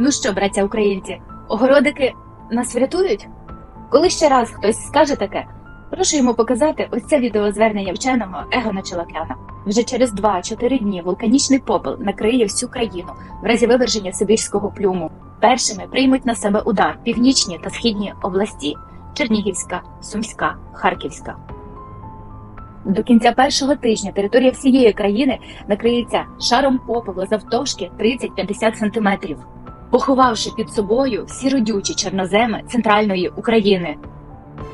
Ну що, браття українці, огородики нас врятують? Коли ще раз хтось скаже таке, прошу йому показати ось це відеозвернення вченого Егона Челакяна. Вже через 2-4 дні вулканічний попел накриє всю країну в разі виверження сибірського плюму. Першими приймуть на себе удар північні та східні області Чернігівська, Сумська, Харківська. До кінця першого тижня територія всієї країни накриється шаром попелу завтовшки 30-50 сантиметрів, поховавши під собою всі родючі чорноземи центральної України.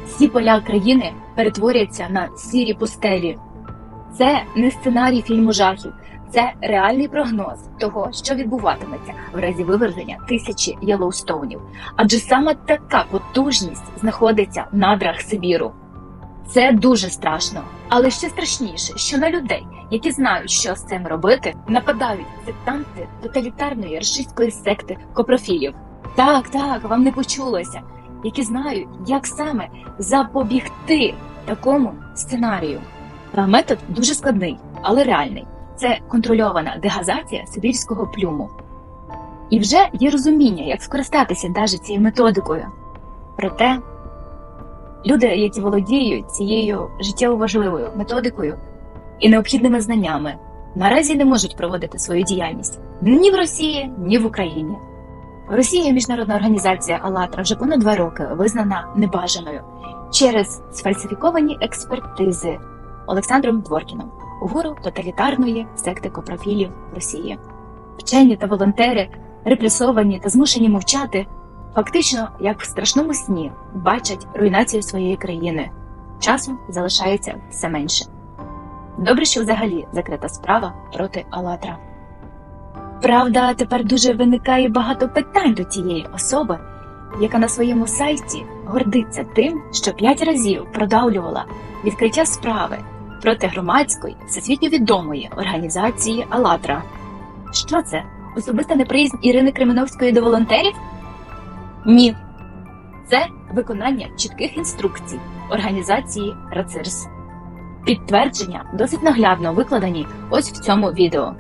Всі поля країни перетворяться на сірі пустелі. Це не сценарій фільму жахів, це реальний прогноз того, що відбуватиметься в разі виверження тисячі Єлоустоунів. Адже саме така потужність знаходиться в надрах Сибіру. Це дуже страшно, але ще страшніше, що на людей, які знають, що з цим робити, нападають сектанти тоталітарної рашистської секти копрофілів. Так, так, вам не почулося, які знають, як саме запобігти такому сценарію. Метод дуже складний, але реальний. Це контрольована дегазація сибірського плюму. І вже є розуміння, як скористатися навіть цією методикою. Проте люди, які володіють цією життєво важливою методикою і необхідними знаннями, наразі не можуть проводити свою діяльність ні в Росії, ні в Україні. В Росії міжнародна організація «АЛЛАТРА» вже понад два роки визнана небажаною через сфальсифіковані експертизи Олександром Дворкіном, гуру тоталітарної секти копрофілів Росії. Вчені та волонтери, репресовані та змушені мовчати, фактично, як в страшному сні, бачать руйнацію своєї країни. Часу залишається все менше. Добре, що взагалі закрита справа проти Алатра. Правда, тепер дуже виникає багато питань до цієї особи, яка на своєму сайті гордиться тим, що п'ять разів продавлювала відкриття справи проти громадської всесвітньо відомої організації «АЛЛАТРА». Що це? Особиста неприязнь Ірини Кременовської до волонтерів? Ні. Це виконання чітких інструкцій організації РАЦИРС. Підтвердження досить наглядно викладені ось в цьому відео.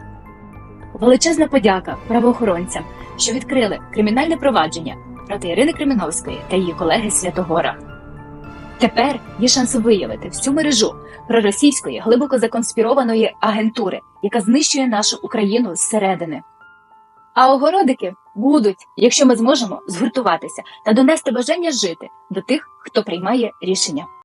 Величезна подяка правоохоронцям, що відкрили кримінальне провадження проти Ірини Кременовської та її колеги Святогора. Тепер є шанс виявити всю мережу проросійської глибоко законспірованої агентури, яка знищує нашу Україну зсередини. А огородики будуть, якщо ми зможемо згуртуватися та донести бажання жити до тих, хто приймає рішення.